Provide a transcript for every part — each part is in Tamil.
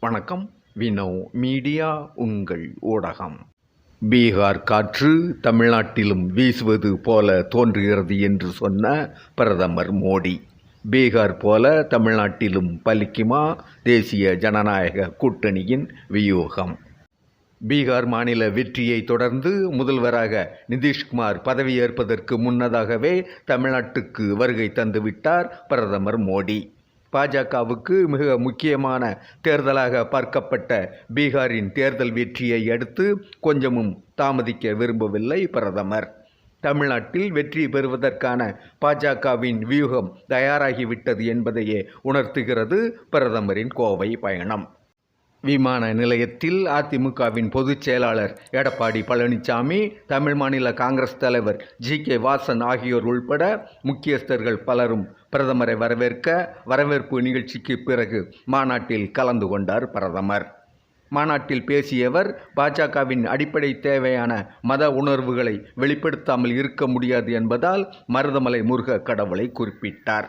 வணக்கம். வினோ மீடியா உங்கள் ஊடகம். பீகார் காற்று தமிழ்நாட்டிலும் வீசுவது போல தோன்றுகிறது என்று சொன்ன பிரதமர் மோடி. பீகார் போல தமிழ்நாட்டிலும் பலிக்குமா தேசிய ஜனநாயக கூட்டணியின் வியூகம். பீகார் மாநில வெற்றியை தொடர்ந்து முதல்வராக நிதிஷ்குமார் பதவியேற்பதற்கு முன்னதாகவே தமிழ்நாட்டுக்கு வருகை தந்துவிட்டார் பிரதமர் மோடி. பாஜகவுக்கு மிக முக்கியமான தேர்தலாக பார்க்கப்பட்ட பீகாரின் தேர்தல் வெற்றியை அடுத்து கொஞ்சமும் தாமதிக்க விரும்பவில்லை பிரதமர். தமிழ்நாட்டில் வெற்றி பெறுவதற்கான பாஜகவின் வியூகம் தயாராகிவிட்டது என்பதையே உணர்த்துகிறது பிரதமரின் கோவை பயணம். விமான நிலையத்தில் அதிமுகவின் பொதுச் செயலாளர் எடப்பாடி பழனிசாமி தமிழ் மாநில காங்கிரஸ் தலைவர் ஜி. கே. வாசன் ஆகியோர் உள்பட முக்கியஸ்தர்கள் பலரும் பிரதமரை வரவேற்க வரவேற்பு நிகழ்ச்சிக்கு பிறகு மாநாட்டில் கலந்து கொண்டார் பிரதமர். மாநாட்டில் பேசியவர் பாஜகவின் அடிப்படை தேவையான மத உணர்வுகளை வெளிப்படுத்தாமல் இருக்க முடியாது என்பதால் மருதமலை முருக கடவுளை குறிப்பிட்டார்.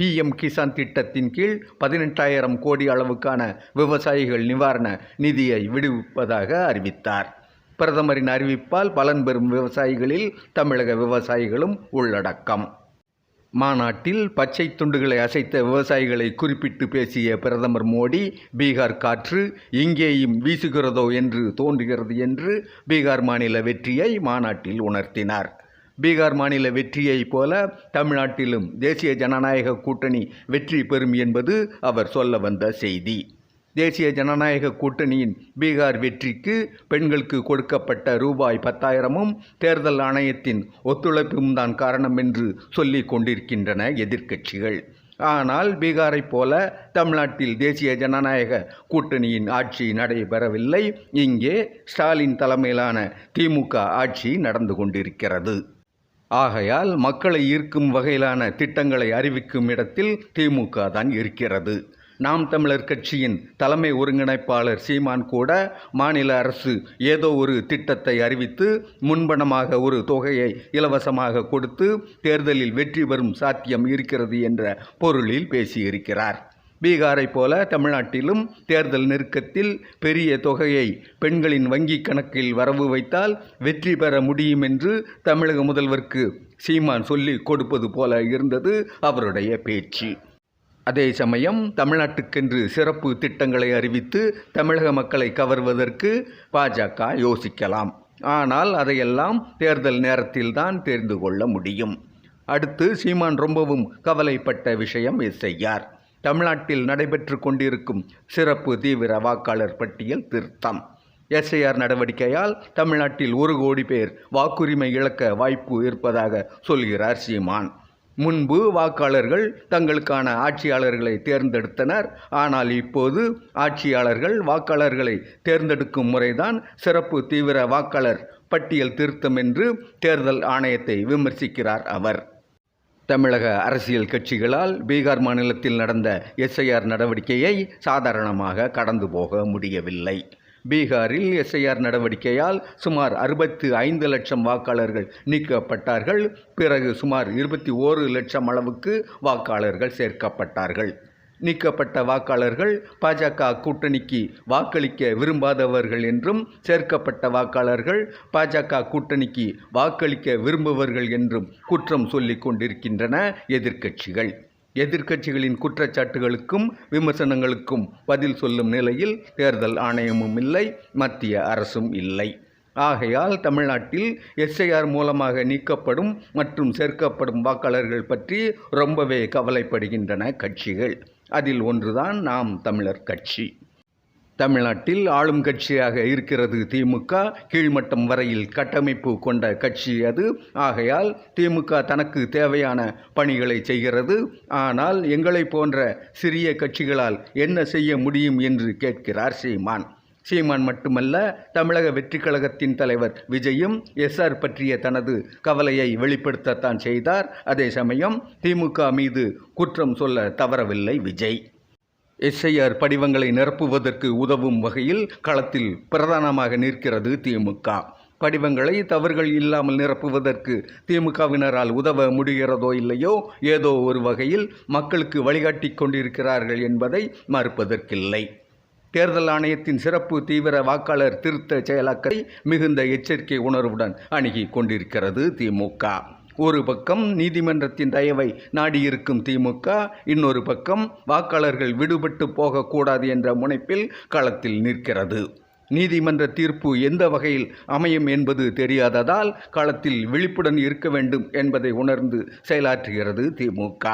பிஎம் கிசான் திட்டத்தின் கீழ் பதினெட்டாயிரம் கோடி அளவுக்கான விவசாயிகள் நிவாரண நிதியை விடுவிப்பதாக அறிவித்தார். பிரதமரின் அறிவிப்பால் பலன் பெறும் விவசாயிகளில் தமிழக விவசாயிகளும் உள்ளடக்கம். மாநாட்டில் பச்சை துண்டுகளை அசைத்த விவசாயிகளை குறிப்பிட்டு பேசிய பிரதமர் மோடி பீகார் காற்று இங்கேயும் வீசுகிறதோ என்று தோன்றுகிறது என்று பீகார் மாநில வெற்றியை மாநாட்டில் உணர்த்தினார். பீகார் மாநில வெற்றியைப் போல தமிழ்நாட்டிலும் தேசிய ஜனநாயக கூட்டணி வெற்றி பெறும் என்பது அவர் சொல்ல வந்த செய்தி. தேசிய ஜனநாயக கூட்டணியின் பீகார் வெற்றிக்கு பெண்களுக்கு கொடுக்கப்பட்ட ரூபாய் பத்தாயிரமும் தேர்தல் ஆணையத்தின் ஒத்துழைப்பும் தான் காரணம் என்று சொல்லிக் கொண்டிருக்கின்றன எதிர்க்கட்சிகள். ஆனால் பீகாரைப் போல தமிழ்நாட்டில் தேசிய ஜனநாயக கூட்டணியின் ஆட்சி நடைபெறவில்லை. இங்கே ஸ்டாலின் தலைமையிலான திமுக ஆட்சி நடந்து கொண்டிருக்கிறது. ஆகையால் மக்களை ஈர்க்கும் வகையிலான திட்டங்களை அறிவிக்கும் இடத்தில் திமுக தான் இருக்கிறது. நாம் தமிழர் கட்சியின் தலைமை ஒருங்கிணைப்பாளர் சீமான் கூட மாநில அரசு ஏதோ ஒரு திட்டத்தை அறிவித்து முன்பணமாக ஒரு தொகையை இலவசமாக கொடுத்து தேர்தலில் வெற்றி பெறும் சாத்தியம் இருக்கிறது என்ற பொருளில் பேசியிருக்கிறார். பீகாரைப் போல தமிழ்நாட்டிலும் தேர்தல் நெருக்கத்தில் பெரிய தொகையை பெண்களின் வங்கிக் கணக்கில் வரவு வைத்தால் வெற்றி பெற முடியும் என்று தமிழக முதல்வருக்கு சீமான் சொல்லி கொடுப்பது போல இருந்தது அவருடைய பேச்சு. அதே சமயம் தமிழ்நாட்டுக்கென்று சிறப்பு திட்டங்களை அறிவித்து தமிழக மக்களை கவர்வதற்கு பாஜக யோசிக்கலாம். ஆனால் அதையெல்லாம் தேர்தல் நேரத்தில்தான் தெரிந்து கொள்ள முடியும். அடுத்து சீமான் ரொம்பவும் கவலைப்பட்ட விஷயம் எஸ்ஐஆர் தமிழ்நாட்டில் நடைபெற்று கொண்டிருக்கும் சிறப்பு தீவிர வாக்காளர் பட்டியல் திருத்தம். எஸ்ஐஆர் நடவடிக்கையால் தமிழ்நாட்டில் ஒரு கோடி பேர் வாக்குரிமை இழக்க வாய்ப்பு இருப்பதாக சொல்கிறார் சீமான். முன்பு வாக்காளர்கள் தங்களுக்கான ஆட்சியாளர்களை தேர்ந்தெடுத்தனர். ஆனால் இப்போது ஆட்சியாளர்கள் வாக்காளர்களை தேர்ந்தெடுக்கும் முறைதான் சிறப்பு தீவிர வாக்காளர் பட்டியல் திருத்தம் என்று தேர்தல் ஆணையத்தை விமர்சிக்கிறார் அவர். தமிழக அரசியல் கட்சிகளால் பீகார் மாநிலத்தில் நடந்த எஸ்ஐஆர் நடவடிக்கையை சாதாரணமாக கடந்து போக முடியவில்லை. பீகாரில் எஸ்ஐஆர் நடவடிக்கையால் சுமார் அறுபத்து ஐந்து லட்சம் வாக்காளர்கள் நீக்கப்பட்டார்கள். பிறகு சுமார் இருபத்தி ஓரு லட்சம் அளவுக்கு வாக்காளர்கள் சேர்க்கப்பட்டார்கள். நீக்கப்பட்ட வாக்காளர்கள் பாஜக கூட்டணிக்கு வாக்களிக்க விரும்பாதவர்கள் என்றும் சேர்க்கப்பட்ட வாக்காளர்கள் பாஜக கூட்டணிக்கு வாக்களிக்க விரும்புவர்கள் என்றும் குற்றம் சொல்லிக் கொண்டிருக்கின்றன எதிர்க்கட்சிகள். எதிர்க்கட்சிகளின் குற்றச்சாட்டுகளுக்கும் விமர்சனங்களுக்கும் பதில் சொல்லும் நிலையில் தேர்தல் ஆணையமும் இல்லை மத்திய அரசும் இல்லை. ஆகையால் தமிழ்நாட்டில் எஸ்ஐஆர் மூலமாக நீக்கப்படும் மற்றும் சேர்க்கப்படும் வாக்காளர்கள் பற்றி ரொம்பவே கவலைப்படுகின்றன கட்சிகள். அதில் ஒன்றுதான் நாம் தமிழர் கட்சி. தமிழ்நாட்டில் ஆளும் கட்சியாக இருக்கிறது திமுக. கீழ்மட்டம் வரையில் கட்டமைப்பு கொண்ட கட்சி அது. ஆகையால் திமுக தனக்கு தேவையான பணிகளை செய்கிறது. ஆனால் எங்களை போன்ற சிறிய கட்சிகளால் என்ன செய்ய முடியும் என்று கேட்கிறார் சீமான். சீமான் மட்டுமல்ல தமிழக வெற்றி கழகத்தின் தலைவர் விஜயும் எஸ்ஆர் பற்றிய தனது கவலையை வெளிப்படுத்தத்தான் செய்தார். அதே சமயம் திமுக மீது குற்றம் சொல்ல தவறவில்லை விஜய். எஸ்ஐஆர் படிவங்களை நிரப்புவதற்கு உதவும் வகையில் களத்தில் பிரதானமாக நிற்கிறது திமுக. படிவங்களை தவறுகள் இல்லாமல் நிரப்புவதற்கு திமுகவினரால் உதவ முடிகிறதோ இல்லையோ ஏதோ ஒரு வகையில் மக்களுக்கு வழிகாட்டி கொண்டிருக்கிறார்கள் என்பதை மறுப்பதற்கில்லை. தேர்தல் ஆணையத்தின் சிறப்பு தீவிர வாக்காளர் திருத்த செயலாக்கத்தை மிகுந்த எச்சரிக்கை உணர்வுடன் அணுகி கொண்டிருக்கிறது திமுக. ஒரு பக்கம் நீதிமன்றத்தின் தயவை நாடியிருக்கும் திமுக இன்னொரு பக்கம் வாக்காளர்கள் விடுபட்டு போகக்கூடாது என்ற முனைப்பில் களத்தில் நிற்கிறது. நீதிமன்ற தீர்ப்பு எந்த வகையில் அமையும் என்பது தெரியாததால் களத்தில் விழிப்புடன் இருக்க வேண்டும் என்பதை உணர்ந்து செயலாற்றுகிறது திமுக.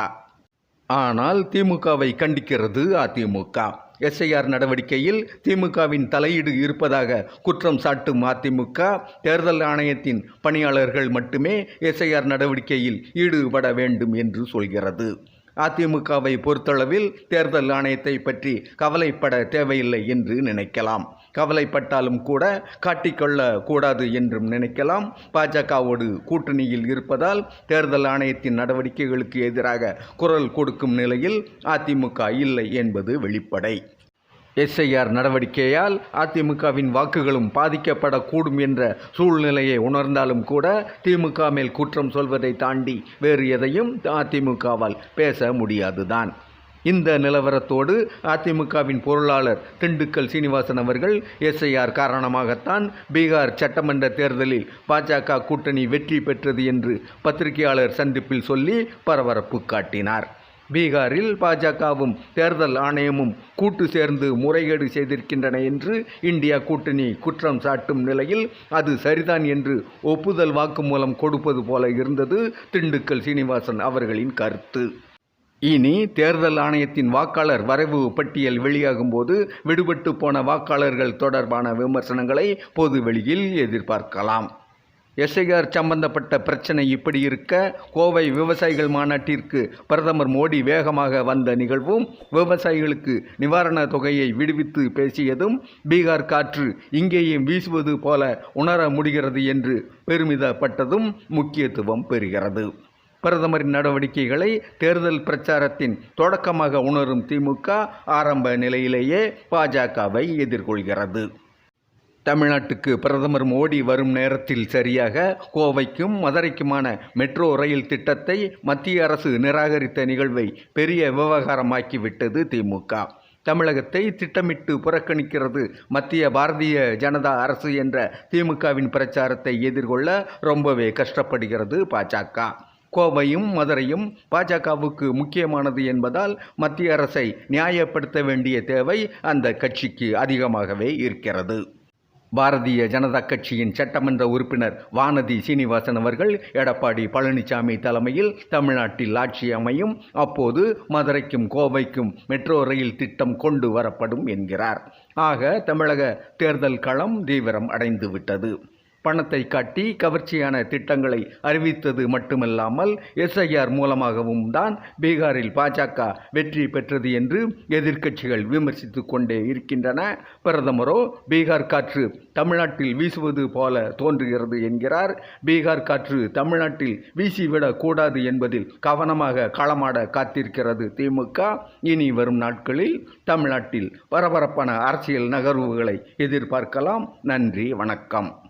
ஆனால் திமுகவை கண்டிக்கிறது அதிமுக. எஸ்ஐஆர் நடவடிக்கையில் திமுகவின் தலையீடு இருப்பதாக குற்றம் சாட்டும் அதிமுக. தேர்தல் ஆணையத்தின் பணியாளர்கள் மட்டுமே எஸ்ஐஆர் நடவடிக்கையில் ஈடுபட வேண்டும் என்று சொல்கிறது. அதிமுகவை பொறுத்தளவில் தேர்தல் ஆணையத்தை பற்றி கவலைப்பட தேவையில்லை என்று நினைக்கலாம். கவலைப்பட்டாலும் கூட காட்டிக்கொள்ள கூடாது என்றும் நினைக்கலாம். பாஜகவோடு கூட்டணியில் இருப்பதால் தேர்தல் ஆணையத்தின் நடவடிக்கைகளுக்கு எதிராக குரல் கொடுக்கும் நிலையில் அதிமுக இல்லை என்பது வெளிப்படை. எஸ்ஐஆர் நடவடிக்கையால் அதிமுகவின் வாக்குகளும் பாதிக்கப்படக்கூடும் என்ற சூழ்நிலையை உணர்ந்தாலும் கூட திமுக மேல் குற்றம் சொல்வதை தாண்டி வேறு எதையும் அதிமுகவால் பேச முடியாதுதான். இந்த நிலவரத்தோடு அதிமுகவின் பொருளாளர் திண்டுக்கல் சீனிவாசன் அவர்கள் எஸ்ஐஆர் காரணமாகத்தான் பீகார் சட்டமன்ற தேர்தலில் பாஜக கூட்டணி வெற்றி பெற்றது என்று பத்திரிகையாளர் சந்திப்பில் சொல்லி பரபரப்பு காட்டினார். பீகாரில் பாஜகவும் தேர்தல் ஆணையமும் கூட்டு சேர்ந்து முறைகேடு செய்திருக்கின்றன என்று இந்தியா கூட்டணி குற்றம் சாட்டும் நிலையில் அது சரிதான் என்று ஒப்புதல் வாக்குமூலம் கொடுப்பது போல இருந்தது திண்டுக்கல் சீனிவாசன் அவர்களின் கருத்து. இனி தேர்தல் ஆணையத்தின் வாக்காளர் வரைவு பட்டியல் வெளியாகும்போது விடுபட்டு போன வாக்காளர்கள் தொடர்பான விமர்சனங்களை பொது வெளியில் எதிர்பார்க்கலாம். எஸ்ஐஆர் சம்பந்தப்பட்ட பிரச்சனை இப்படி இருக்க கோவை விவசாயிகள் மாநாட்டிற்கு பிரதமர் மோடி வேகமாக வந்த நிகழ்வும் விவசாயிகளுக்கு நிவாரண தொகையை விடுவித்து பேசியதும் பீகார் காற்று இங்கேயும் வீசுவது போல உணர முடிகிறது என்று பெருமிதப்பட்டதும் முக்கியத்துவம் பெறுகிறது. பிரதமரின் நடவடிக்கைகளை தேர்தல் பிரச்சாரத்தின் தொடக்கமாக உணரும் திமுக ஆரம்ப நிலையிலேயே பாஜகவை எதிர்கொள்கிறது. தமிழ்நாட்டுக்கு பிரதமர் மோடி வரும் நேரத்தில் சரியாக கோவைக்கும் மதுரைக்குமான மெட்ரோ ரயில் திட்டத்தை மத்திய அரசு நிராகரித்த நிகழ்வை பெரிய விவகாரமாக்கிவிட்டது திமுக. தமிழகத்தை திட்டமிட்டு புறக்கணிக்கிறது மத்திய பாரதிய ஜனதா அரசு என்ற திமுகவின் பிரச்சாரத்தை எதிர்கொள்ள ரொம்பவே கஷ்டப்படுகிறது பாஜக. கோவையும் மதுரையும் பாஜகவுக்கு முக்கியமானது என்பதால் மத்திய அரசை நியாயப்படுத்த வேண்டிய தேவை அந்த கட்சிக்கு அதிகமாகவே இருக்கிறது. பாரதிய ஜனதா கட்சியின் சட்டமன்ற உறுப்பினர் வானதி சீனிவாசன் அவர்கள் எடப்பாடி பழனிசாமி தலைமையில் தமிழ்நாட்டில் ஆட்சி அமையும். அப்போது மதுரைக்கும் கோவைக்கும் மெட்ரோ ரயில் திட்டம் கொண்டு வரப்படும் என்கிறார். ஆக தமிழக தேர்தல் களம் தீவிரம் அடைந்துவிட்டது. பணத்தை காட்டி கவர்ச்சியான திட்டங்களை அறிவித்தது மட்டுமல்லாமல் எஸ்ஐஆர் மூலமாகவும் தான் பீகாரில் பாஜக வெற்றி பெற்றது என்று எதிர்க்கட்சிகள் விமர்சித்து கொண்டே இருக்கின்றன. பிரதமரோ பீகார் காற்று தமிழ்நாட்டில் வீசுவது போல தோன்றுகிறது என்கிறார். பீகார் காற்று தமிழ்நாட்டில் வீசிவிடக் கூடாது என்பதில் கவனமாக களமாட காத்திருக்கிறது திமுக. இனி வரும் நாட்களில் தமிழ்நாட்டில் பரபரப்பான அரசியல் நகர்வுகளை எதிர்பார்க்கலாம். நன்றி வணக்கம்.